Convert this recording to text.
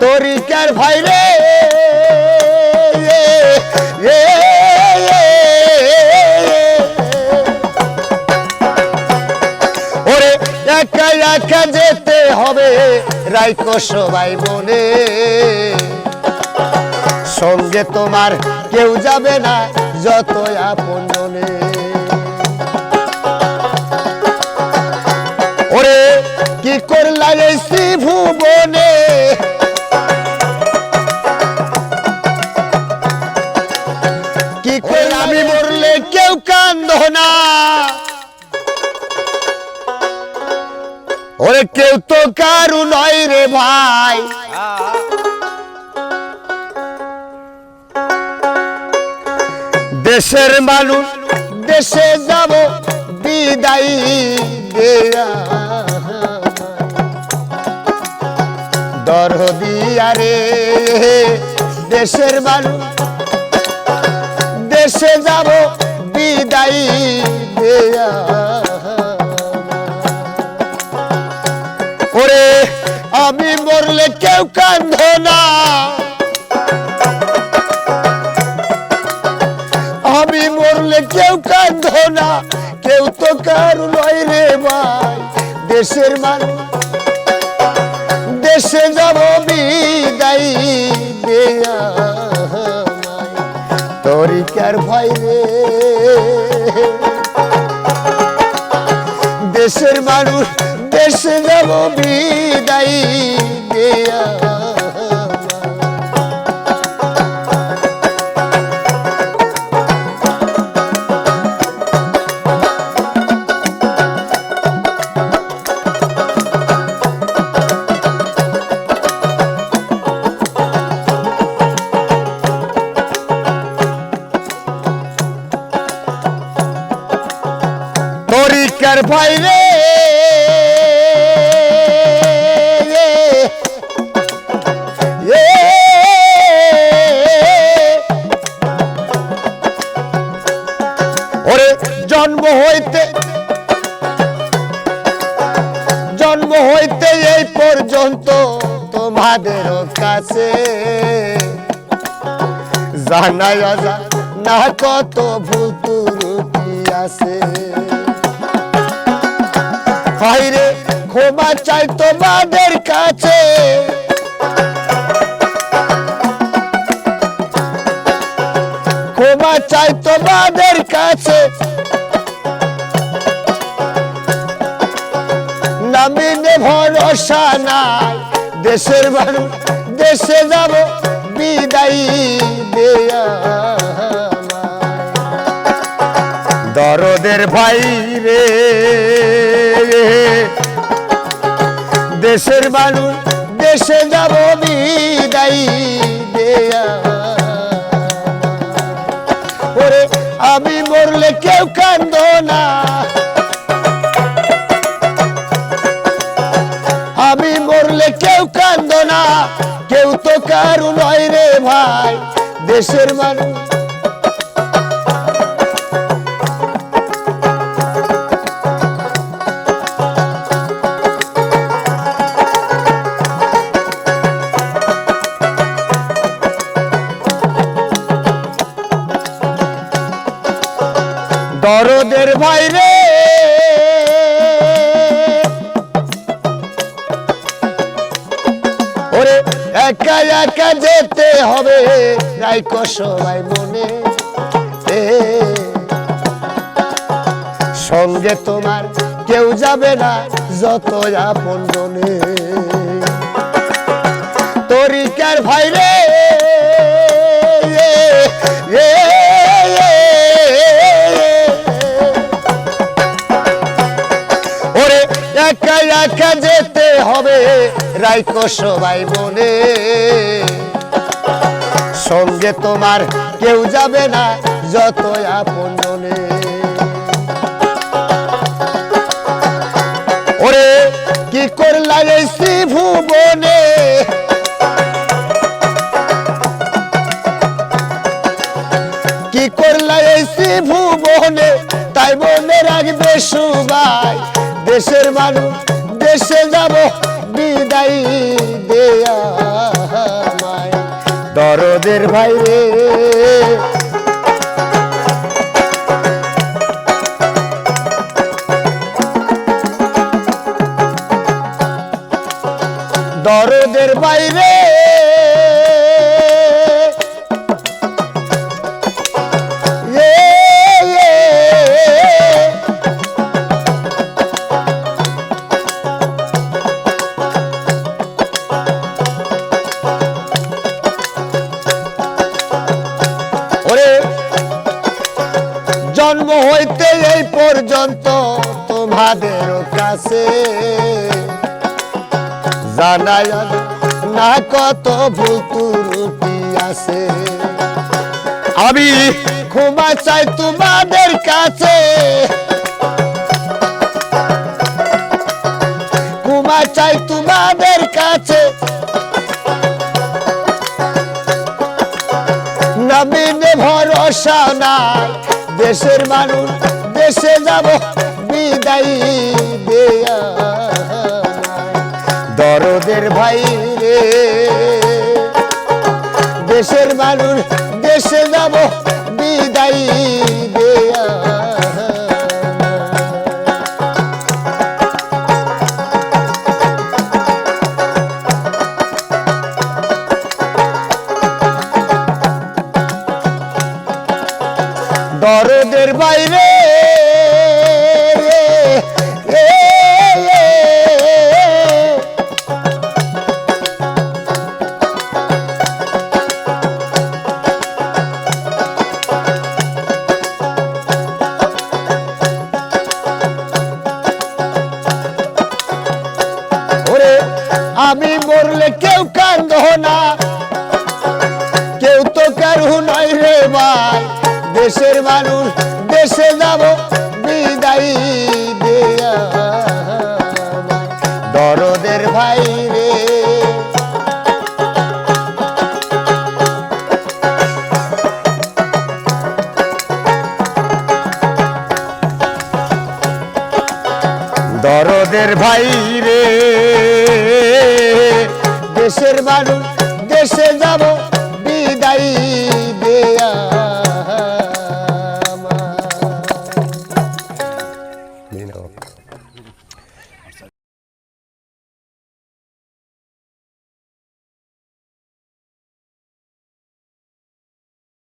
তরিকার ভাই রে ওরে একা একা যেতে হবে রাইকো সবাই মনে সঙ্গে তোমার কেউ যাবে না যত আপন জনে ওরে কি করলা এই শ্রী ভুবনে কেউ তো কারু নয় রে ভাই। দেশের মানুষ, দেশে যাব, বিদায় দেয়া। দরদিয়া রে দেশের মানুষ, দেশে যাব, বিদায় দেয়া। আমি মরলে কেউ কান্ধ না। আমি মরলে কেউ কান্ধ না। কেউ তো কারু নয় রে ভাই, দেশের মানুষ। দেশে যাব বিদায় দেয়া তরিকার ভাই রে? দেশের মানুষ দেশে যাব বিদায় দেয়া। তরিকার জন্ম হইতে এই পর্যন্ত তোমাদের কাছে। জানা যা না কত ভুল আছে। ক্ষমা চাই তোমাদের কাছে। ক্ষমা চাই তোমাদের কাছে। নামিনে ভরসা নাই। দেশের মানুষ দেশে যাব, বিদায় দেয়া দরদের ভাই রে দেশের মানুষ দেশে যাব, বিদায় দেয়া ওরে, আমি মরলে কেউ কান্দ না। কেউ কান্দ না কেউ তো কারু নয় রে ভাই দেশের মানুষ। দরদের ভাই একা একা যেতে হবে রাইকো সবাই মনে সঙ্গে তোমার কেউ যাবে না, যত আপন মনে। তরিকার ভাইরে রে একা একা যেতে হবে। রাইকো সবাই মনে। সঙ্গে তোমার কেউ যাবে না যত আপন মনে। ওরে, কি করলা এই শ্রী ভুবনে দেশের মানুষ দেশে যাব বিদায় দেয়া দরদের ভাই রে দরদের বাইরে। এই পর্যন্ত তোমাদের কাছে। জানায় না কত ভুল ত্রুটি আছে। আমি ক্ষমা চাই তোমাদের কাছে। ক্ষমা চাই তোমাদের কাছে। নবীনে ভরসা নাই দেশের মানুষ। দেশে যাব বিদায় দেয়া। দরদের ভাই রে দেশের মানুষ দেশে যাব বিদায় দরদের বাইরে। দেশের মানুষ, দেশে যাব, বিদায় দেয়া। দরদের ভাই রে দরদের ভাই রে দেশের মানুষ, দেশে যাব